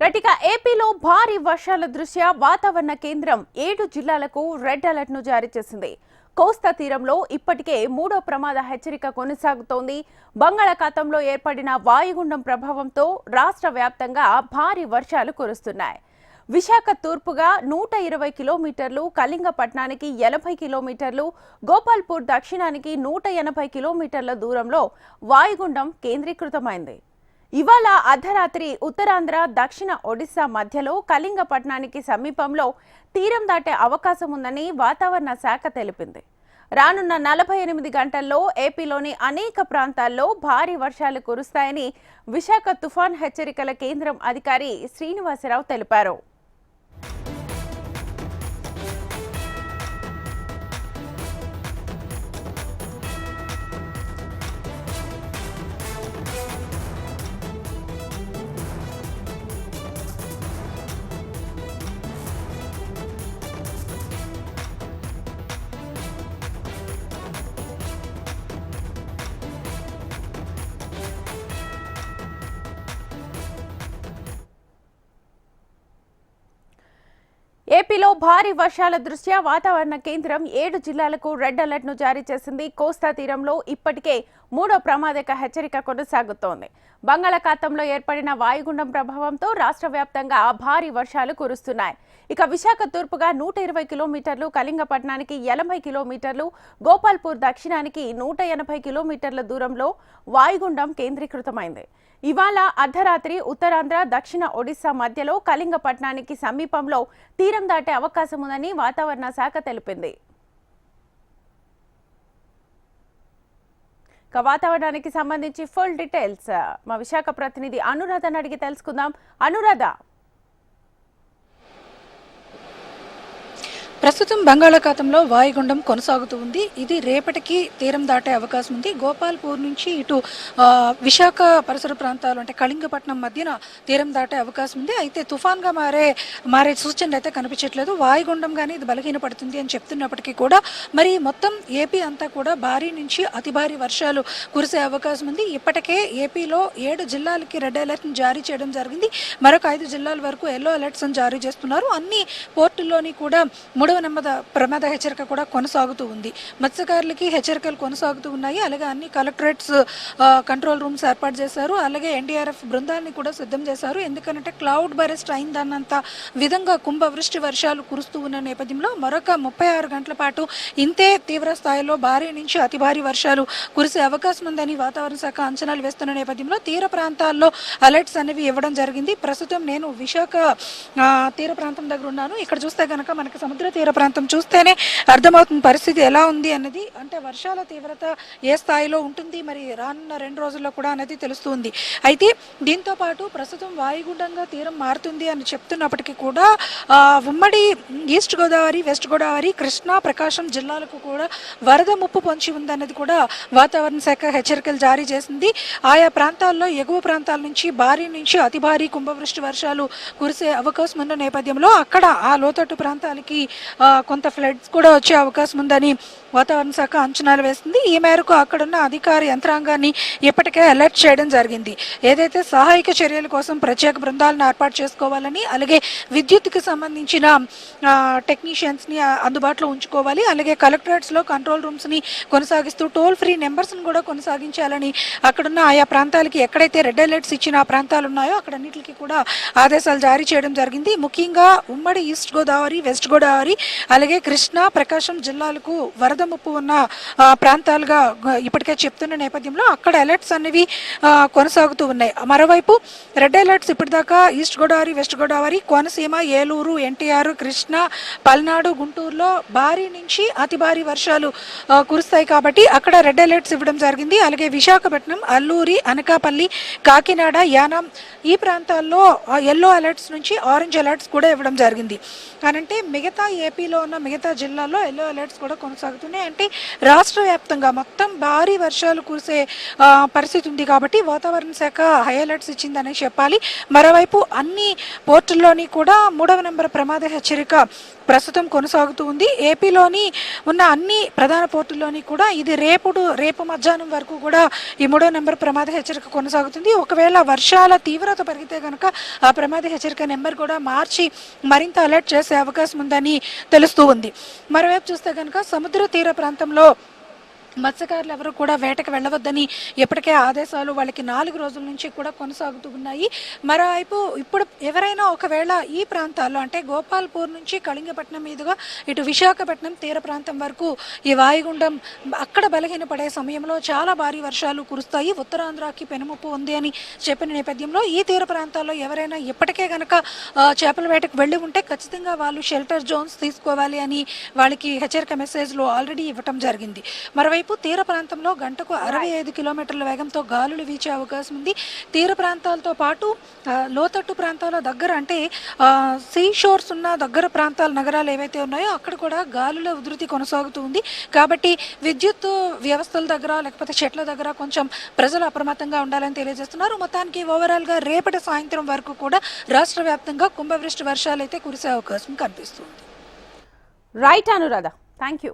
నటిక ఏపీలో భారీ వర్షాల దృష్ట్యా వాతావరణ కేంద్రం ఏడు జిల్లాలకు రెడ్ అలర్ట్ను జారీ చేసింది. కోస్తా తీరంలో ఇప్పటికే మూడో ప్రమాద హెచ్చరిక కొనసాగుతోంది. బంగాళాఖాతంలో ఏర్పడిన వాయుగుండం ప్రభావంతో రాష్ట్ర వ్యాప్తంగా భారీ వర్షాలు కురుస్తున్నాయి. విశాఖ తూర్పుగా నూట ఇరవై కిలోమీటర్లు కళింగపట్నానికి ఎనభై కిలోమీటర్లు గోపాల్పూర్ దక్షిణానికి నూట ఎనభై కిలోమీటర్ల దూరంలో వాయుగుండం కేంద్రీకృతమైంది. ఇవాళ అర్ధరాత్రి ఉత్తరాంధ్ర దక్షిణ ఒడిశా మధ్యలో కళింగపట్నానికి సమీపంలో తీరం దాటే అవకాశం ఉందని వాతావరణ శాఖ తెలిపింది. రానున్న నలభై ఎనిమిది గంటల్లో ఏపీలోని అనేక ప్రాంతాల్లో భారీ వర్షాలు కురుస్తాయని విశాఖ తుఫాన్ హెచ్చరికల కేంద్రం అధికారి శ్రీనివాసరావు తెలిపారు. ఏపీలో భారీ వర్షాల దృష్ట్యా వాతావరణ కేంద్రం ఏడు జిల్లాలకు రెడ్ అలర్ట్ను జారీ చేసింది. కోస్తా తీరంలో ఇప్పటికే మూడో ప్రమాదక హెచ్చరిక కొనసాగుతోంది. బంగాళాఖాతంలో ఏర్పడిన వాయుగుండం ప్రభావంతో రాష్ట్ర వ్యాప్తంగా భారీ వర్షాలు కురుస్తున్నాయి. ఇక విశాఖ తూర్పుగా నూట ఇరవై కిలోమీటర్లు కళింగపట్నానికి ఎనభై కిలోమీటర్లు గోపాల్పూర్ దక్షిణానికి నూట ఎనభై కిలోమీటర్ల దూరంలో వాయుగుండం కేంద్రీకృతమైంది. ఇవాళ అర్ధరాత్రి ఉత్తరాంధ్ర దక్షిణ ఒడిశా మధ్యలో కళింగపట్నానికి సమీపంలో తీరం దాటే అవకాశం ఉందని వాతావరణ శాఖ తెలిపింది. వాతావరణానికి సంబంధించి ఫుల్ డీటెయిల్స్ మా విశాఖ ప్రతినిధి అనురాధను అడిగి తెలుసుకుందాం. అనురాధ! ప్రస్తుతం బంగాళాఖాతంలో వాయుగుండం కొనసాగుతూ ఉంది. ఇది రేపటికి తీరం దాటే అవకాశం ఉంది. గోపాల్పూర్ నుంచి ఇటు విశాఖ పరిసర ప్రాంతాలు అంటే కళింగపట్నం మధ్యన తీరం దాటే అవకాశం ఉంది. అయితే తుఫాన్గా మారే మారే సూచనలు అయితే కనిపించట్లేదు. వాయుగుండం కానీ ఇది బలహీనపడుతుంది అని చెప్తున్నప్పటికీ కూడా మరి మొత్తం ఏపీ అంతా కూడా భారీ నుంచి అతి భారీ వర్షాలు కురిసే అవకాశం ఉంది. ఇప్పటికే ఏపీలో ఏడు జిల్లాలకి రెడ్ అలర్ట్ని జారీ చేయడం జరిగింది. మరొక ఐదు జిల్లాల వరకు ఎల్లో అలర్ట్స్ జారీ చేస్తున్నారు. అన్ని పోర్టుల్లోని కూడా మూడు నెమ్మద ప్రమాద హెచ్చరిక కూడా కొనసాగుతూ ఉంది. మత్స్యకారులకి హెచ్చరికలు కొనసాగుతూ ఉన్నాయి. అలాగే అన్ని కలెక్టరేట్స్ కంట్రోల్ రూమ్స్ ఏర్పాటు చేశారు. అలాగే ఎన్డీఆర్ఎఫ్ బృందాన్ని కూడా సిద్ధం చేశారు. ఎందుకంటే క్లౌడ్ బరెస్ట్ అయిందన్నంత విధంగా కుంభవృష్టి వర్షాలు కురుస్తూ ఉన్న నేపథ్యంలో మరొక ముప్పై ఆరు గంటల పాటు ఇంతే తీవ్ర స్థాయిలో భారీ నుంచి అతి భారీ వర్షాలు కురిసే అవకాశం ఉందని వాతావరణ శాఖ అంచనాలు వేస్తున్న నేపథ్యంలో తీర ప్రాంతాల్లో అలర్ట్స్ అనేవి ఇవ్వడం జరిగింది. ప్రస్తుతం నేను విశాఖ తీర ప్రాంతం దగ్గర ఉన్నాను. ఇక్కడ చూస్తే కనుక మనకి సముద్ర తీర ప్రాంతం చూస్తేనే అర్థమవుతుంది పరిస్థితి ఎలా ఉంది అన్నది. అంటే వర్షాల తీవ్రత ఏ స్థాయిలో ఉంటుంది? మరి రానున్న రెండు రోజుల్లో కూడా అనేది తెలుస్తుంది. అయితే దీంతో పాటు ప్రస్తుతం వాయుగుండంగా తీరం మారుతుంది అని చెప్తున్నప్పటికీ కూడా ఉమ్మడి ఈస్ట్ గోదావరి వెస్ట్ గోదావరి కృష్ణా ప్రకాశం జిల్లాలకు కూడా వరద ముప్పు పొంచి ఉందన్నది కూడా వాతావరణ శాఖ హెచ్చరికలు జారీ చేసింది. ఆయా ప్రాంతాల్లో ఎగువ ప్రాంతాల నుంచి భారీ నుంచి అతి భారీ కుంభవృష్టి వర్షాలు కురిసే అవకాశం ఉన్న నేపథ్యంలో అక్కడ ఆ లోతట్టు ప్రాంతాలకి కొంత ఫ్లడ్స్ కూడా వచ్చే అవకాశం ఉందని వాతావరణ శాఖ అంచనాలు వేస్తుంది ఈ మేరకు అక్కడున్న అధికార యంత్రాంగాన్ని ఇప్పటికే అలర్ట్ చేయడం జరిగింది. ఏదైతే సహాయక చర్యల కోసం ప్రత్యేక బృందాలను ఏర్పాటు చేసుకోవాలని అలాగే విద్యుత్కి సంబంధించిన టెక్నీషియన్స్ని అందుబాటులో ఉంచుకోవాలి అలాగే కలెక్టరేట్స్లో కంట్రోల్ రూమ్స్ని కొనసాగిస్తూ టోల్ ఫ్రీ నెంబర్స్ని కూడా కొనసాగించాలని అక్కడున్న ఆయా ప్రాంతాలకి ఎక్కడైతే రెడ్ అలర్ట్స్ ఇచ్చిన ప్రాంతాలు ఉన్నాయో అక్కడన్నిటికీ కూడా ఆదేశాలు జారీ చేయడం జరిగింది. ముఖ్యంగా ఉమ్మడి ఈస్ట్ గోదావరి వెస్ట్ గోదావరి అలాగే కృష్ణా ప్రకాశం జిల్లాలకు వరద ముప్పు ఉన్న ప్రాంతాలుగా ఇప్పటికే చెప్తున్న నేపథ్యంలో అక్కడ అలర్ట్స్ అనేవి కొనసాగుతూ ఉన్నాయి. మరోవైపు రెడ్ అలర్ట్స్ ఇప్పటిదాకా ఈస్ట్ గోదావరి వెస్ట్ గోదావరి కోనసీమ ఏలూరు ఎన్టీఆర్ కృష్ణ పల్నాడు గుంటూరులో భారీ నుంచి అతి భారీ వర్షాలు కురుస్తాయి కాబట్టి అక్కడ రెడ్ అలర్ట్స్ ఇవ్వడం జరిగింది. అలాగే విశాఖపట్నం అల్లూరి అనకాపల్లి కాకినాడ యానం ఈ ప్రాంతాల్లో ఎల్లో అలర్ట్స్ నుంచి ఆరెంజ్ అలర్ట్స్ కూడా ఇవ్వడం జరిగింది. అనంటే మిగతా ఏపీలో ఉన్న మిగతా జిల్లాల్లో ఎల్లో అలర్ట్స్ కూడా కొనసాగుతూ కొనసాగుతున్నాయి అంటే రాష్ట్ర వ్యాప్తంగా మొత్తం భారీ వర్షాలు కురిసే పరిస్థితి ఉంది కాబట్టి వాతావరణ శాఖ హై అలర్ట్స్ ఇచ్చిందని చెప్పాలి. మరోవైపు అన్ని పోర్టుల్లోని కూడా మూడవ నెంబర్ ప్రమాద హెచ్చరిక ప్రస్తుతం కొనసాగుతూ ఉంది. ఏపీలోని ఉన్న అన్ని ప్రధాన పోర్టుల్లోని కూడా ఇది రేపుడు రేపు మధ్యాహ్నం వరకు కూడా ఈ మూడో నెంబర్ ప్రమాద హెచ్చరిక కొనసాగుతుంది. ఒకవేళ వర్షాల తీవ్రత పెరిగితే కనుక ఆ ప్రమాద హెచ్చరిక నెంబర్ కూడా మార్చి మరింత అలర్ట్ చేసే అవకాశం ఉందని తెలుస్తూ ఉంది. మరోవైపు చూస్తే కనుక సముద్ర తీర ప్రాంతంలో మత్స్యకారులు ఎవరు కూడా వేటకు వెళ్ళవద్దని ఎప్పటికే ఆదేశాలు వాళ్ళకి నాలుగు రోజుల నుంచి కూడా కొనసాగుతూ ఉన్నాయి. మరోవైపు ఇప్పుడు ఎవరైనా ఒకవేళ ఈ ప్రాంతాల్లో అంటే గోపాల్పూర్ నుంచి కళింగపట్నం మీదుగా ఇటు విశాఖపట్నం తీర ప్రాంతం వరకు ఈ వాయుగుండం అక్కడ బలహీనపడే సమయంలో చాలా భారీ వర్షాలు కురుస్తాయి. ఉత్తరాంధ్రకి పెనుముప్పు ఉంది అని చెప్పిన నేపథ్యంలో ఈ తీర ప్రాంతాల్లో ఎవరైనా ఇప్పటికే కనుక చేపల వేటకు వెళ్ళి ఉంటే ఖచ్చితంగా వాళ్ళు షెల్టర్ జోన్స్ తీసుకోవాలి అని వాళ్ళకి హెచ్చరిక మెసేజ్లు ఆల్రెడీ ఇవ్వటం జరిగింది. మరోవైపు తీర ప్రాంతంలో గంటకు అరవై ఐదు కిలోమీటర్ల వేగంతో గాలులు వీచే అవకాశం ఉంది. తీర ప్రాంతాలతో పాటు లోతట్టు ప్రాంతాల దగ్గర అంటే సీ షోర్స్ ఉన్న దగ్గర ప్రాంతాల నగరాలు ఏవైతే ఉన్నాయో అక్కడ కూడా గాలుల ఉధృతి కొనసాగుతూ ఉంది. కాబట్టి విద్యుత్ వ్యవస్థల దగ్గర లేకపోతే చెట్ల దగ్గర కొంచెం ప్రజలు అప్రమత్తంగా ఉండాలని తెలియజేస్తున్నారు. మొత్తానికి ఓవరాల్గా రేపటి సాయంత్రం వరకు కూడా రాష్ట్ర వ్యాప్తంగా కుంభవృష్టి వర్షాలు అయితే కురిసే అవకాశం కనిపిస్తుంది. రైట్ అనురాధ. Thank you